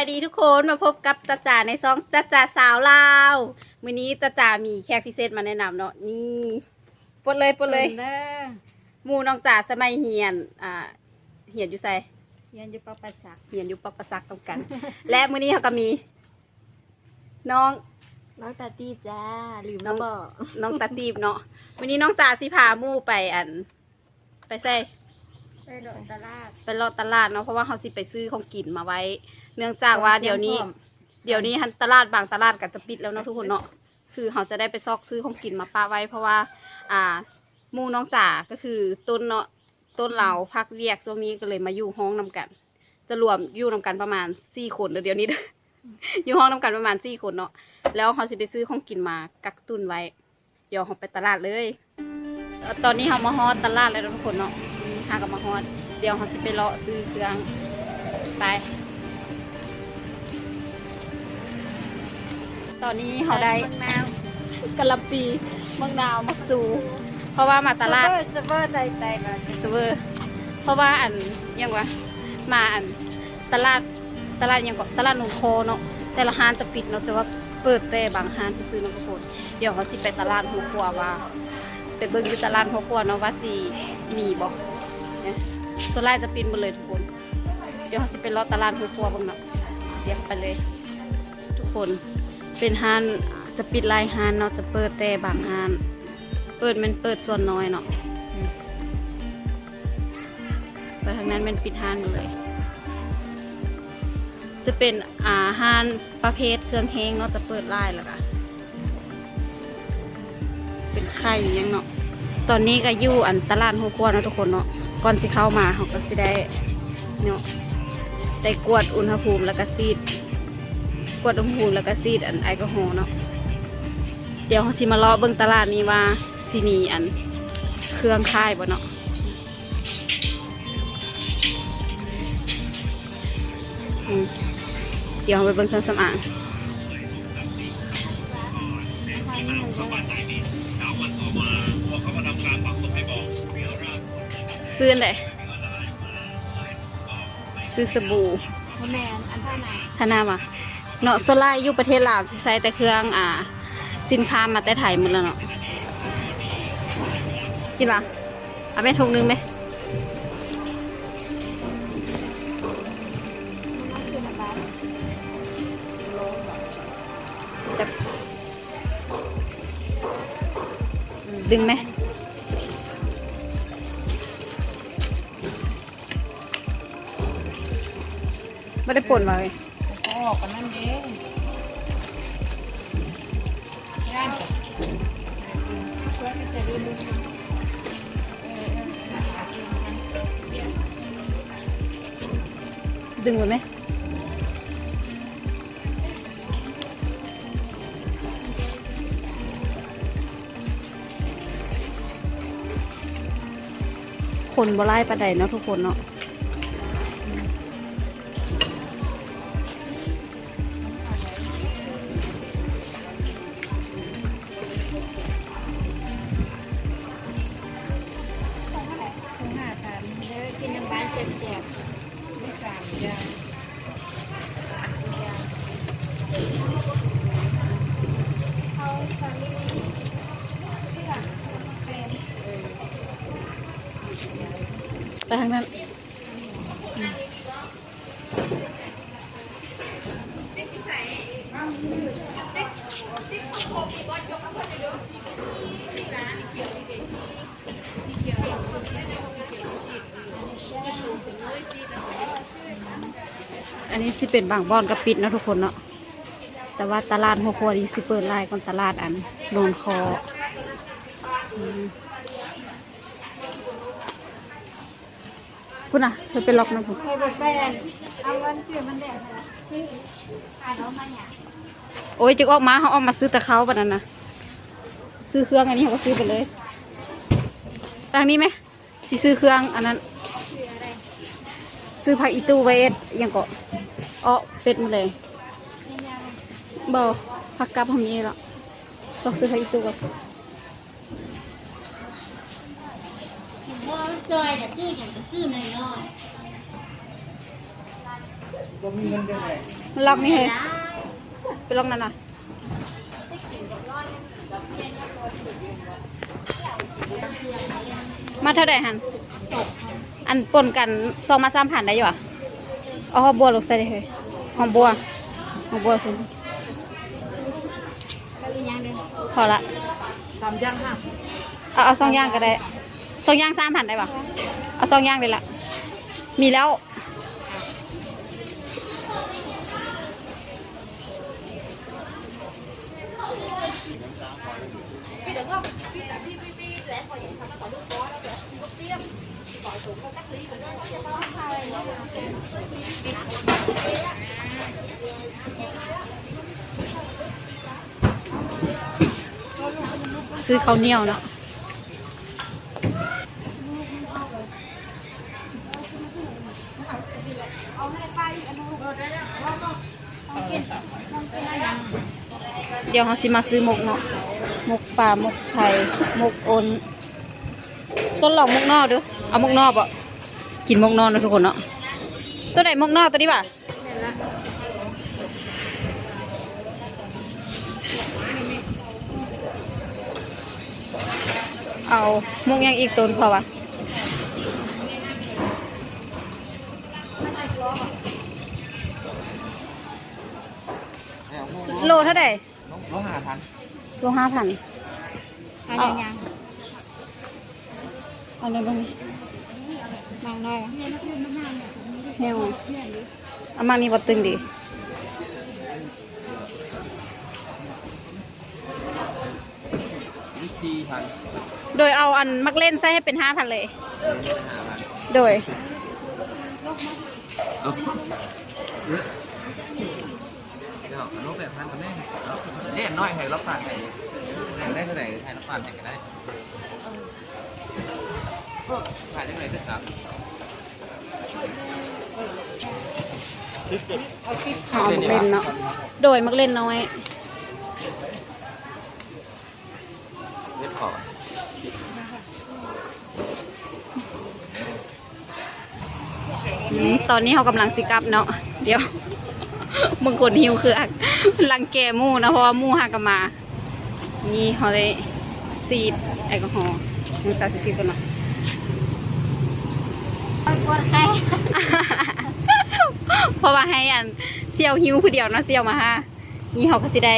ายดีทุกคนมาพบกับจ้าจ๋าในซองจ้าจ๋าสาวลาวมื้อนี้จ้าจ๋ามีแขกพิเศษมาแนะนำเนาะนี่ปลดเลยปลดเลยเด้อหมู่น้องจ๋าสมัยเฮียนอ่าเฮียนอยู่ไสยันอยู่ปะปัสสักเฮียนอยู่ปักประซักตรงกัน และมื้อนี้เขาก็มี น้องน้องตาตีจ้าลืมน้องบอกน้องตาตีบเนาะมื้อนี้น้องจ๋าสิพาหมู่ไปอัน ไปใส่ไปโดนตลาดไปรอตลาดเนาะเพราะว่าเขาสิไปซื้อของกินมาไว้ เนื่องจากว่าเดี๋ยวนี้ เดี๋ยวนี้ฮันตลาดบางตลาดก็จะปิดแล้วเนาะทุกคนเนาะคือเขาจะได้ไปซอกซื้อของกินมาป้าไว้ เพราะว่า อ่าหมู่น้องจ๋าก็คือต้นเนาะต้นเราพักเวียกช่วงนี้ก็เลยมาอยู่ห้องนำกัน จะรวมอยู่นำกันประมาณสี่คนเดี๋ยวนี้เด้ออยู่ห้องนำกันประมาณสี่คนเนาะแล้วเขาสิไปซื้อของกินมากักตุนไว้เดี๋ยวเขาไปตลาดเลยเอ่อตอนนี้เขามาฮอดตลาดแล้วเนาะทุกคนเนาะอืมหากับมาฮอดเดี๋ยวเขาสิไปเลาะซื้อเครื่องไป ตอนนี้เขาได้นาวกะหล่ำปีมะนาวมะสู เพราะว่ามาตลาดสเปอร์ใจใจก่อนสเวอร์เพราะว่าอันยังวะมาอันตลาดตลาดยังก็ตลาดหนองโคเนาะแต่ละห้านจะปิดเนาะแต่ว่าเปิดแต่บางห้านซื้อๆเนาะทุกคนเดี๋ยวเขาสิไปตลาดหัวครัวว่าไปเบิ่งอยู่ตลาดหัวครัวเนาะว่าสิมีบ่เนี่ยส่วนไล่จะปิดหมดเลยทุกคน เดี๋ยวเขาสิไปรอตลาดหัวครัวเบ้างเนาะเดี๋ยวไปเลย ทุกคน เป็นห้านจะปิดลายห้านเนาะจะเปิดแต่บางห้าน เปิดมันเปิดส่วนน้อยเนาะอืมไปทางนั้นมันปิดห้านหมดเลย จะเป็นอาหารประเภทเครื่องแห้งเนาะจะเปิดไล่แล้วก็เป็นไข่อยังเนาะตอนนี้ก็อยู่อันตลาดหัวควเนะทุกคนเนาะก่อนสิเข้ามาเขาก็สิได้เนาะได้กวดอุณหภูมิแล้วก็ซีด กวดอุณหภูมิแล้วก็ซีดอันแอลกอฮอล์เนาะเดี๋ยวเขาสิมาเลาะเบิ่งตลาดนี้ว่าสิมีอันเครื่องค่ายบ่เนาะอืมเดี๋ยวเราไปเบิ่งเครื่องสำอางซื้ออันไหนซื้อสบู่พ่อแม่อันเท่าไหร่ท่านามา เนาะโซล่าอยู่ประเทศลาวใช้แต่เครื่องอ่า สินค้ามาแต่ไทยหมดแล้วเนาะกินปะเอาไปถุงนึงไหมดึงไหมไม่ได้ป่นมาเลย ออกกันนั่นเองงานเพื่อนไม่จะลืมลืมดึงไว้ไหมคนบ่ไล่ปลาใดเนาะทุกคนเนาะ ทางนั้นอันนี้สิเป็นบางบอนกับปิดนะทุกคนเนาะแต่ว่าตลาดหัวครัวนี้สิเปิดไล่ก่อนตลาดอันโนนคอ พุ่นอะเธอไปล็อกนะพุ่นเคยบอกไปอันเอาเงินซื้อมันแดดนะอ่านเอามาเนี่ยโอ้ยจึกออกมาเขาเออกมาซื้อแต่เขาปะนั้นนะซื้อเครื่องอันนี้เขาก็ซื้อไปเลยทางนี้ไหมสิซื้อเครื่องอันนั้น ซื้ออะไรซื้อผักอีตูไว้เอ็ดอิหยังก็อ้อเป็ดมาเลยนี่ยังบอผักกับทำนี้แล้วต้องซื้อผักอีตูก่อน ว่าจอยแต่ซื้ออย่างก็ซื้อหน่อยบ่มีเงินได้ไงมันล็อกนี่เฮ้ยไปล็อกนั่นน่ะมาเท่าไหร่หันอันปนกันสองมาสามผ่านได้อยู่อะเอาหอมบัวลงใส่เลยเฮ้ยหอมบัวหอมบัวสุดก็อีกอย่างหนึงพอละ สามอย่างค่ะเอาเอาสองอย่างก็ได้ สองย่างสามผ่านได้ปะเอาสองย่างเลยละมีแล้ว ซื้อข้าวเหนียวเนาะ เดี๋ยวเราสิมาซื้อหมกเนาะหมกปลาหมกไข่หมกอนต้นหลอกหมกนอกด้อเอาหมกนอกบ่กินหมกนอกนะทุกคนเนาะตัวไหนหมกนอกตัวนี้ป่ะเอาหมกยังอีกต้นพอป่ะโลเท่าไหร่ น้องน้องหาทัน โลห้าพันเอาอย่างอย่างเอาเงินตรงนี้มากน้อยแนวเอามานี่บดตึงดีวิซีพันโดยเอาอันมักเล่นใส่ให้เป็นห้าพันเลยหาพันโดยเอาเยอะเดี๋ยวเอาลูกแบบพันกับแม่ เอาเนี่ยน้อยให้รับผ่านให้ได้เท่าไหร่ให้รับผ่านให้ก็ได้ผ่านยังไงด้วยครับเอามักเล่นเนาะ โดยมักเล่นน้อยเล็บขอบอืมตอนนี้เขากำลังสิกลับเนาะ เดี๋ยวบางคนหิวคืออัก รังแกหมู่นะเพราะว่าหมู่หากนมา นี่เขาเลยซีดแอลกอฮอล์ยังจะซีดกันเนาะปวดไข้เพราะว่าให้อันเซียวหิวผู้เดียวเนาะเซียวมาฮะนี่เขาก็สิได้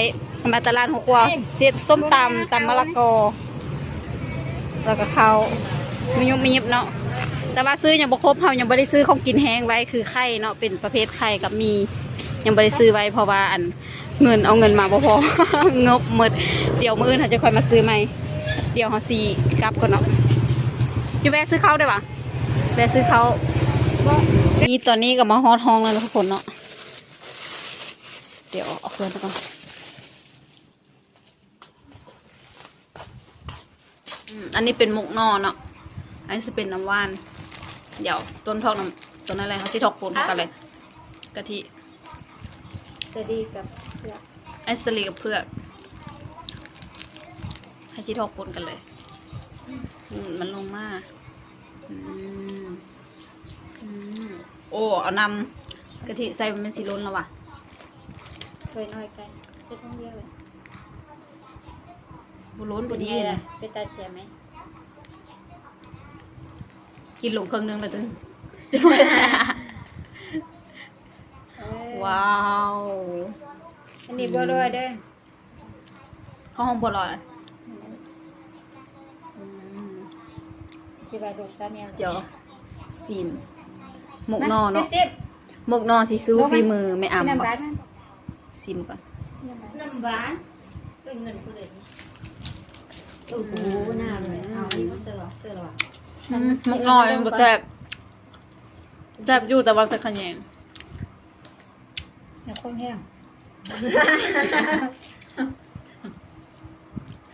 มาตลาดหกวาเสียส้มตำตำมะละกอ แล้วก็ข้าวมียุบมียิบเนาะแต่ว่าซื้อยังบ่ครบเขายังบ่ได้ซื้อของกินแห้งไว้คือไข่เนาะเป็นประเภทไข่กับมี ยังบ่ได้ซื้อไว้เพราะว่าอันเงินเอาเงินมาบ่พองบหมดเดี๋ยวมืออื่นเขาจะค่อยมาซื้อใหม่ เดี๋ยวเขาสีกลับก่อนเนาะอยู่แวะซื้อเขาได้ปะแวะซื้อเขานี่ตอนนี้ก็มาฮอดห้องแล้วทุกคนเนาะเดี๋ยวเอาเครื่องไปก่อนอันนี้เป็นมุกนอเนาะอันนี้จะเป็นน้ำว่าน เดี๋ยวต้นทอกน้ำต้นอะไรเขาที่ทอกปูนเท่ากันเลยกะทิ สวัสดีกับเพื่อนไอสลีกับเพือกให้คิดทอกปนกันเลยอืมมันลงมากอืมอืมโอ้ เอานำกะทิใส่มันเป็นสีล้นแล้วว่ะเคยน้อยกันเส้นต้องเรียกเลยบุล้นพอดีเป็นไงเลล่ะยเป็นตาเสียไหม กินหลงเครื่องนึงเลยตึงเออ ว้าว อันนี้บัวลอยเด้อเข้าห้องบัวลอยอืมที่ว่าดูดตาเนี่ยเดี๋ยวซิมหมกนอเนาะเจ็บหมกนอสีซูฝีมือไม่ๆอ่ำน้ำบ่บาดมันซิมก่อนน้ำบาดเป็นเงินผู้ใดโอ้โหน่าเลยเอาอันนี้มาเสือเสือหรออืมหมกนอยมันก็แซ่บแซ่บอยู่แต่ว่าใส่ขะแยง อย่าคนแห้ง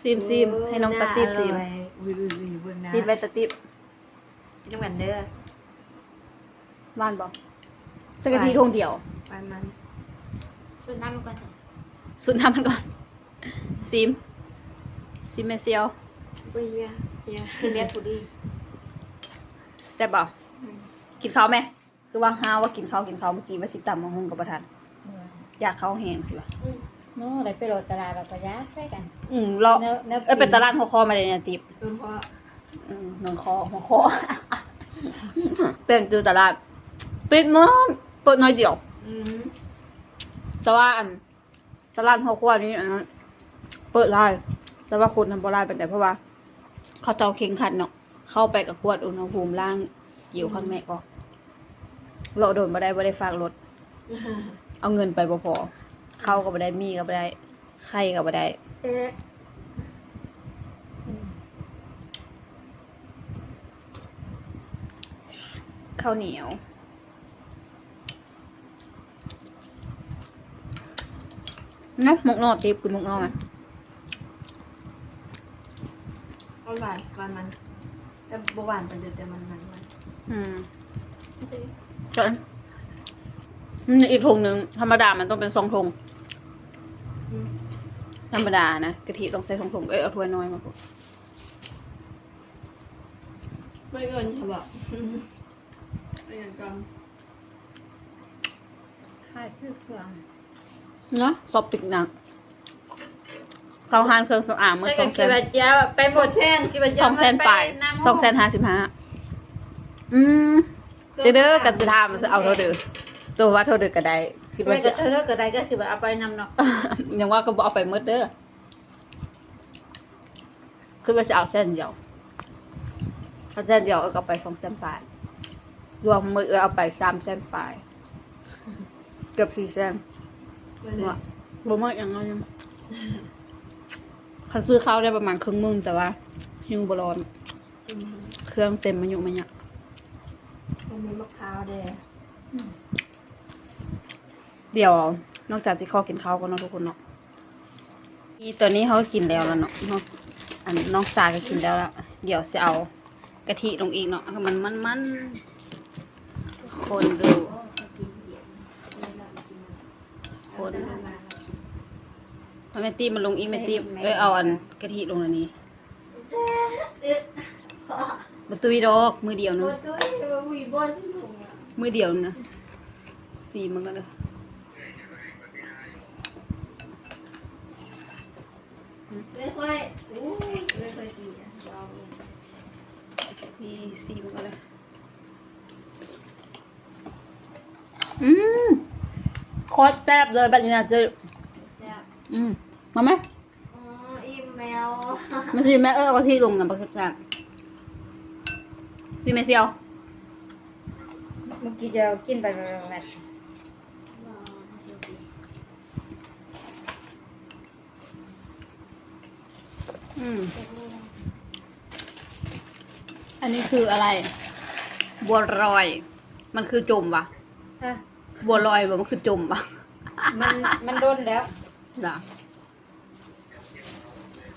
ซิมซิมให้น้องตะติบซิมวิววิวบนนะซิมไปตะติบจังหวัดเด้อบ้านบอกสกะทีทงเดียวปานมันส่วนน้ำมันก่อนเถอะสุดน้ำมันก่อนซิมซิมแม่เซียวปุยยะยะคือเบียร์ผู้ดีแซ่บบ่กินข้าวไหมคือว่าห้าว่ากินข้าวกินข้าวเมื่อกี้ว่าสิตำมาหุงกับประทาน อยากข้าวแห้งสิวะโน่ได้ไปโรดตลาดเราก็ยากได้กันอืมเราเนื้อเนื้อเอ้ยเป็นตลาดหัวคอมาเลยเนี่ยติบจนเพราะอืมนอนคอหัวคอเป็นคือตลาดปิดมั้งเปิดน้อยเดียวอืมแต่ว่าอันตลาดหัวคอนี้อันนั้นเปิดไล่แต่ว่าคนทำบ่ไล่เป็นแต่เพราะว่า เขาเตาเข่งขัดเนาะเข้าไปกับขวดอุณหภูมิล่างอยู่ข้างในก็เราโดนบ่ได้บ่ได้ฝากรถ เอาเงินไปบ่พอเข้าก็บ่ได้มีก็บ่ได้ไข่ก็บ่ได้เอ๊ะข้าวเหนียวเนาะหมกนอติบคือหมกนอมันเอาหวานหวานมันแต่บหวานไปเดี๋ยวแต่มันมันมันอืมจนนี่ อีกถุงหนึ่งธรรมดามันต้องเป็นสองถุงอืมธรรมดานะกะทิต้องใส่สองถุงเอ้ยเอาถ้วยน้อยมาพูดไม่เงินค่ะบอกไม่เงินจค่าซื้อเครื่องเนาะสอบติกหนักเสาหานเครื่องสำอางเมื่อสองแสนเจ้าไปหมดแท่นคิดว่าสองแสนไปสองแสนห้าสิบห้าอืมเด้อเด้อกันจะทำมันจะเอาเท่าเด้อ ตัวว่าเท่าเด้อก็ได้คิดไม่ว่าจะจะเท่าก็ได้ก็คือแบบเอาไปนำเนาะยังว่าก็บอเอาไปหมืดเด้อคือว่าจะเอาเส้นเดียวเอาเส้นเดียวเอากลับไปสองเส้นปลายรวมมือเอาไปสามเส้นปลายเกือบสี่เส้นำไม่ได้ว่าบ่มากอย่างนั้นคันซื้อข้าวได้ประมาณครึ่งมึงแต่ว่าหิวบร้อนอืมเครื่องเต็มมันอยู่มันเนี่ยมันมีมะพร้าวแดง เดี๋ยว นอกจากที่ข้อกินข้าวก็เนาะทุกคนเนาะนี่ตัวนี้เขาก็กินแล้วแล้วเนาะเนาะอันน้องสาก็กินแล้วแล้วเดี๋ยวจะเอากะทิลงอีกเนาะให้มันมันมันคนดูคนเอาแม่ตีมันลงอีกแม่ตีเอ้ยเอาอันกะทิลงอันนี้ประตูดอกมือเดียวเนึงตัวตัววีบอลที่ลงอะมือเดียวนะสีมันก็เลย ไม่ค่อยอู้ไม่ค่อยดีอะเรานี่สีมันก็เลยอืมโคตรแซ่บเลยแบบนี้นะเจะจะอืมมาไหมอ๋ออิ่มแมวมาสิแม่เออเอากะทิลงนะบักแซ่บสิแม่เซียว เมื่อกี้จะกินไปแบบ อืม อันนี้คืออะไร บัวลอย มันคือจมวะอะบัวลอยบ่มันคือจมวะมันมันโดนแล้ว เหรอ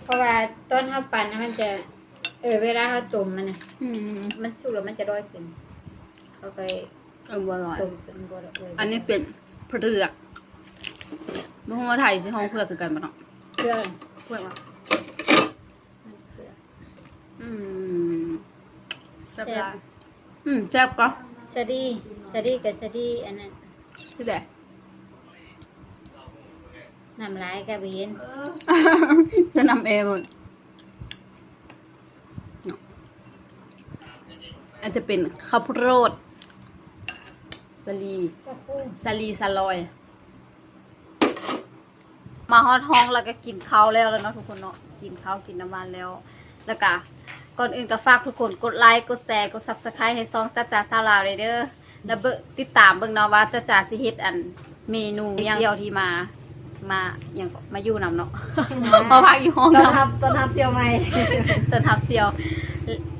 เพราะว่าต้นข้าวปั่นนะมันจะ เออเวลาเขาต้มมันน่ะอืมมันสุกแล้วมันจะร้อยขึ้นเขาไปเออบัวลอย ต้มเป็นบัวละเอันนี้เป็นเผือกบ่ฮู้ว่าไทยสิห้องเผือกคือกันบ่เนาะเครื่องเผือกวะมันเครื่อง อืมแซ่บหลายอืมแซ่บก็สะดีสะดีกับสะดีอันนั้นสิได้น้ำลายกับเห็นจะนำเองหมดเนาะอันจะเป็นข้าวโพดสลีสลีสลอย มาฮอดห้องแล้วก็กินข้าวแล้วแล้วเนาะทุกคนเนาะกินข้าวกินน้ำมันแล้ว แล้วก็ ก่อนอื่นก็ฝากทุกคนกดไลค์กดแชร์กดซับสไครต์ให้ซองจ้าจ๋าซาลาวเลยเด้อแล้วเบิ่งติดตามเบิ่งเนาะว่าจ้าจ๋าสิเฮ็ดอันเมนูอยังเดียวที่มา มาอย่างก็มาอยู่นำเนาะมาพักอยู่ห้องตอนเนาะทำตอนทำเซียวใหม่ต้นทับเซียว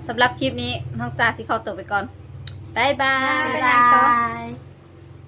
สำหรับคลิปนี้น้องจ้าสิเข้าตัวไปก่อนบ๊ายบายบ๊ายบาย